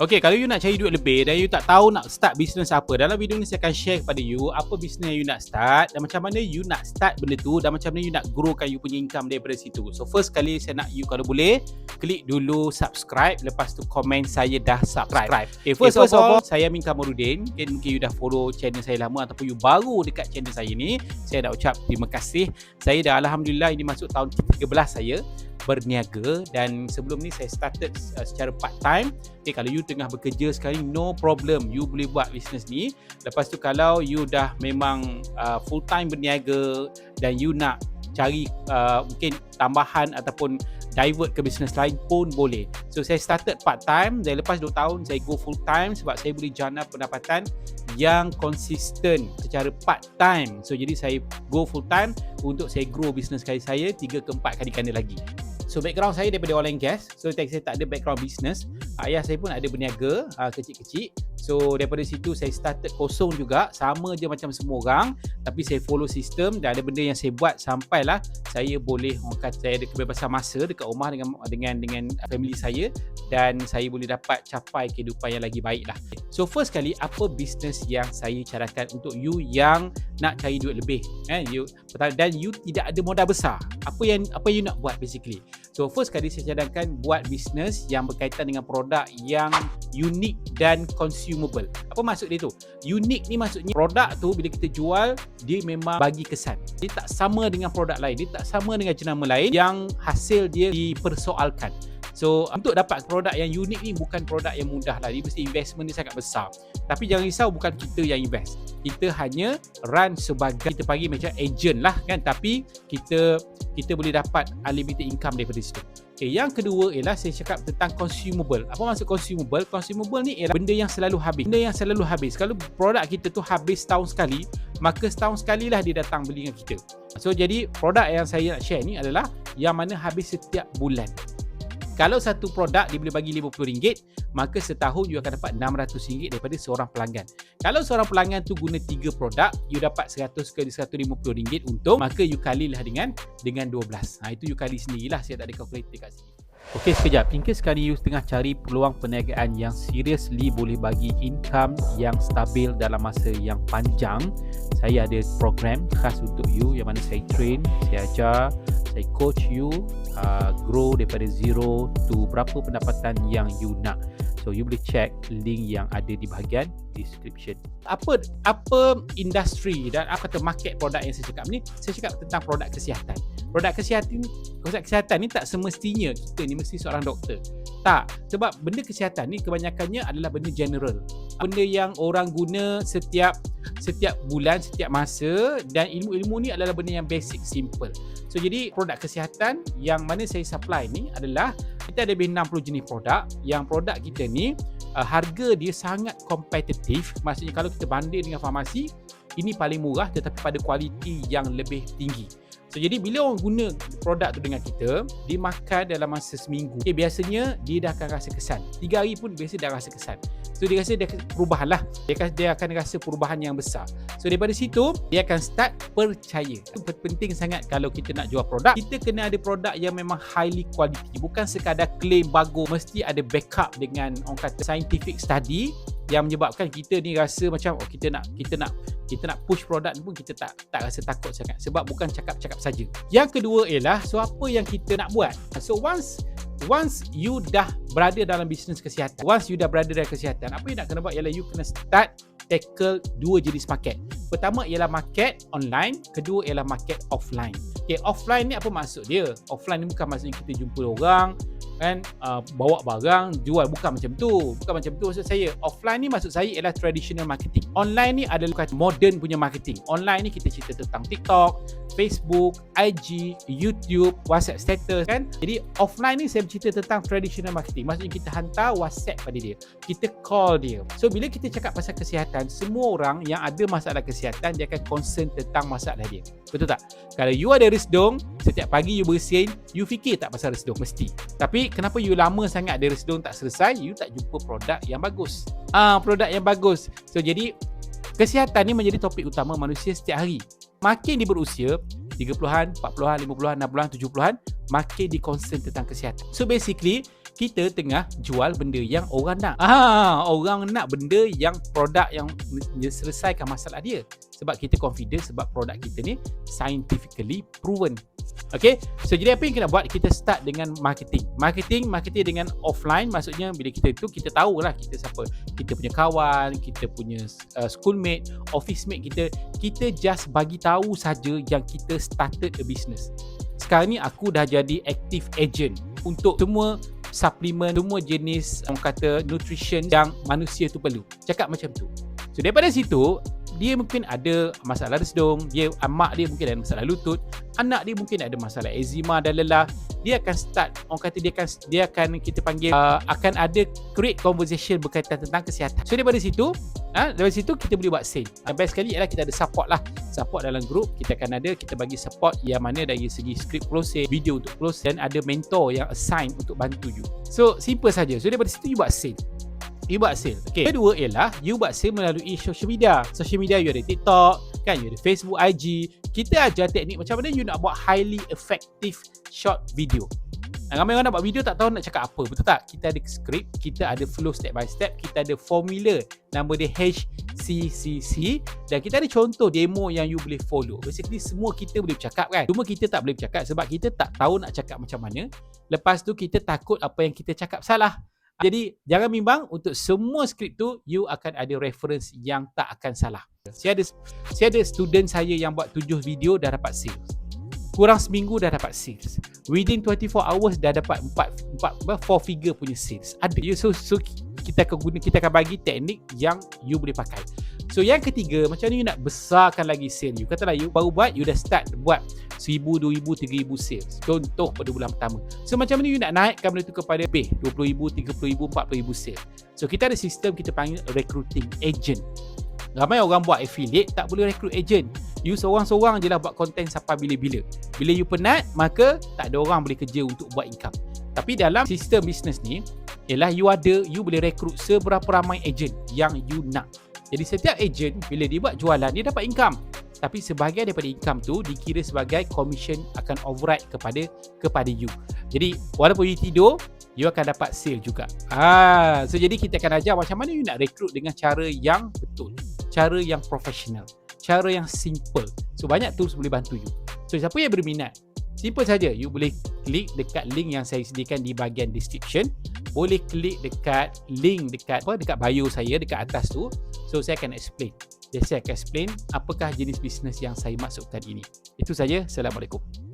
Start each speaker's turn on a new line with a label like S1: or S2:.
S1: Okay, kalau you nak cari duit lebih dan you tak tahu nak start business apa, dalam video ni saya akan share kepada you apa business you nak start dan macam mana you nak start benda tu dan macam mana you nak growkan you punya income daripada situ. So first kali saya nak you kalau boleh klik dulu subscribe lepas tu komen saya dah subscribe. Okay, first, okay, first of all, saya Amin Kamarudin. Mungkin, mungkin you dah follow channel saya lama ataupun you baru dekat channel saya ni. Saya nak ucap terima kasih. Saya dah Alhamdulillah ini masuk tahun 13 saya berniaga dan sebelum ni saya started uh, secara part time. Okay, kalau you tengah bekerja sekarang no problem you boleh buat bisnes ni. Lepas tu kalau you dah memang uh, full time berniaga dan you nak cari uh, mungkin tambahan ataupun divert ke bisnes lain pun boleh. So saya started part time dan lepas 2 tahun saya go full time sebab saya boleh jana pendapatan yang konsisten secara part time. So jadi saya go full time untuk saya grow bisnes kali saya 3 ke 4 kali ganda lagi. So background saya daripada oil and gas. So saya tak ada background business. Ayah saya pun ada berniaga uh, kecil-kecil. So daripada situ saya started kosong juga. Sama je macam semua orang. Tapi saya follow sistem dan ada benda yang saya buat sampailah saya boleh orang kata saya ada kebebasan masa dekat rumah dengan dengan dengan family saya dan saya boleh dapat capai kehidupan yang lagi baik lah. So first kali apa business yang saya carakan untuk you yang nak cari duit lebih eh you dan you tidak ada modal besar. Apa yang apa you nak buat basically? So first kali saya cadangkan buat bisnes yang berkaitan dengan produk yang unik dan consumable. Apa maksud dia tu? Unik ni maksudnya produk tu bila kita jual dia memang bagi kesan. Dia tak sama dengan produk lain. Dia tak sama dengan jenama lain yang hasil dia dipersoalkan. So untuk dapat produk yang unik ni bukan produk yang mudah lah. Dia mesti investment dia sangat besar. Tapi jangan risau bukan kita yang invest. Kita hanya run sebagai kita panggil macam agent lah kan. Tapi kita kita boleh dapat unlimited income daripada situ. Okay, yang kedua ialah saya cakap tentang consumable. Apa maksud consumable? Consumable ni ialah benda yang selalu habis. Benda yang selalu habis. Kalau produk kita tu habis setahun sekali, maka setahun sekali lah dia datang beli dengan kita. So jadi produk yang saya nak share ni adalah yang mana habis setiap bulan. Kalau satu produk dia boleh bagi RM50, maka setahun you akan dapat RM600 daripada seorang pelanggan. Kalau seorang pelanggan tu guna 3 produk, you dapat 100 ke RM150 untung, maka you kalilah dengan dengan 12. Ha, itu you kali sendirilah, saya tak ada calculator kat sini. Okey sekejap, in case sekali you tengah cari peluang perniagaan yang seriously boleh bagi income yang stabil dalam masa yang panjang, saya ada program khas untuk you yang mana saya train, saya ajar, saya coach you uh, grow daripada zero to berapa pendapatan yang you nak. So you boleh check link yang ada di bahagian description. Apa apa industri dan apa kata market produk yang saya cakap ni? Saya cakap tentang produk kesihatan. Produk kesihatan produk kesihatan ni tak semestinya kita ni mesti seorang doktor. Tak, sebab benda kesihatan ni kebanyakannya adalah benda general. Benda yang orang guna setiap setiap bulan, setiap masa dan ilmu-ilmu ni adalah benda yang basic, simple. So jadi produk kesihatan yang mana saya supply ni adalah kita ada lebih 60 jenis produk. Yang produk kita ni uh, harga dia sangat kompetitif maksudnya kalau kita banding dengan farmasi ini paling murah tetapi pada kualiti yang lebih tinggi So jadi bila orang guna produk tu dengan kita, dia makan dalam masa seminggu. Okay, biasanya dia dah akan rasa kesan. Tiga hari pun biasa dah rasa kesan. So dia rasa dia perubahan lah. Dia dia akan rasa perubahan yang besar. So daripada situ, dia akan start percaya. Itu penting sangat kalau kita nak jual produk. Kita kena ada produk yang memang highly quality. Bukan sekadar claim bagus. Mesti ada backup dengan orang kata scientific study yang menyebabkan kita ni rasa macam oh kita nak kita nak kita nak push produk ni pun kita tak tak rasa takut sangat sebab bukan cakap-cakap saja. Yang kedua ialah so apa yang kita nak buat. So once once you dah berada dalam bisnes kesihatan, once you dah berada dalam kesihatan, apa yang nak kena buat ialah you kena start tackle dua jenis market. Pertama ialah market online, kedua ialah market offline. Okay, offline ni apa maksud dia? Offline ni bukan maksudnya kita jumpa orang, kan uh, bawa barang jual bukan macam tu bukan macam tu. Maksud saya offline ni maksud saya ialah traditional marketing. Online ni adalah modern punya marketing. Online ni kita cerita tentang TikTok Facebook IG YouTube WhatsApp status kan? Jadi offline ni saya bercerita tentang traditional marketing. Maksudnya kita hantar WhatsApp pada dia. Kita call dia. So bila kita cakap pasal kesihatan semua orang yang ada masalah kesihatan dia akan concern tentang masalah dia. Betul tak? Kalau you ada resdung setiap pagi you bersihin you fikir tak pasal resdung? Mesti. Tapi kenapa you lama sangat ada residung tak selesai you tak jumpa produk yang bagus ah ha, produk yang bagus so jadi kesihatan ni menjadi topik utama manusia setiap hari makin dia berusia 30-an, 40-an, 50-an, 60-an, 70-an makin concern tentang kesihatan so basically kita tengah jual benda yang orang nak. Ah, orang nak benda yang produk yang selesaikan masalah dia. Sebab kita confident sebab produk kita ni scientifically proven. Okay, so jadi apa yang kita buat? Kita start dengan marketing. Marketing, marketing dengan offline maksudnya bila kita itu kita tahu lah kita siapa. Kita punya kawan, kita punya uh, schoolmate, office mate kita. Kita just bagi tahu saja yang kita started a business. Sekarang ni aku dah jadi active agent untuk semua suplemen, semua jenis orang kata nutrition yang manusia tu perlu. Cakap macam tu. So daripada situ, dia mungkin ada masalah resdung, dia amak dia mungkin ada masalah lutut, anak dia mungkin ada masalah eczema dan lelah, dia akan start orang kata dia akan dia akan kita panggil uh, akan ada create conversation berkaitan tentang kesihatan. So daripada situ, ha, daripada situ kita boleh buat sale. Yang best sekali ialah kita ada support lah. Support dalam group kita akan ada kita bagi support yang mana dari segi script closing, video untuk close dan ada mentor yang assign untuk bantu you. So simple saja. So daripada situ you buat sale you buat sale. Okay. Kedua ialah you buat sale melalui social media. Social media you ada TikTok, kan you ada Facebook, IG. Kita ajar teknik macam mana you nak buat highly effective short video. Nah, ramai orang nak buat video tak tahu nak cakap apa. Betul tak? Kita ada script, kita ada flow step by step, kita ada formula nama dia HCCC dan kita ada contoh demo yang you boleh follow. Basically semua kita boleh bercakap kan. Cuma kita tak boleh bercakap sebab kita tak tahu nak cakap macam mana. Lepas tu kita takut apa yang kita cakap salah. Jadi jangan bimbang untuk semua skrip tu you akan ada reference yang tak akan salah. Saya ada saya ada student saya yang buat tujuh video dah dapat sales. Kurang seminggu dah dapat sales. Within 24 hours dah dapat 4 4 4 figure punya sales. Ada. So, so kita akan guna kita akan bagi teknik yang you boleh pakai. So yang ketiga Macam ni you nak besarkan lagi sale you? Katalah you baru buat You dah start buat 1000, 2000, 3000 sales. Contoh pada bulan pertama. So macam ni you nak naikkan benda tu kepada Lebih 20,000, 30,000, 40,000 sales. So kita ada sistem kita panggil recruiting agent. Ramai orang buat affiliate Tak boleh recruit agent. You seorang-seorang je lah buat konten sampai bila-bila. Bila you penat Maka tak ada orang boleh kerja untuk buat income. Tapi dalam sistem bisnes ni Ialah you ada You boleh recruit seberapa ramai agent Yang you nak jadi setiap agent bila dia buat jualan dia dapat income. Tapi sebahagian daripada income tu dikira sebagai commission akan override kepada kepada you. Jadi walaupun you tidur, you akan dapat sale juga. Ah, so jadi kita akan ajar macam mana you nak recruit dengan cara yang betul. Cara yang profesional. Cara yang simple. So banyak tools boleh bantu you. So siapa yang berminat, simple saja. You boleh klik dekat link yang saya sediakan di bahagian description. Boleh klik dekat link dekat apa? Dekat bio saya dekat atas tu. So saya akan explain. Jadi saya akan explain apakah jenis bisnes yang saya maksudkan ini. Itu saja. Assalamualaikum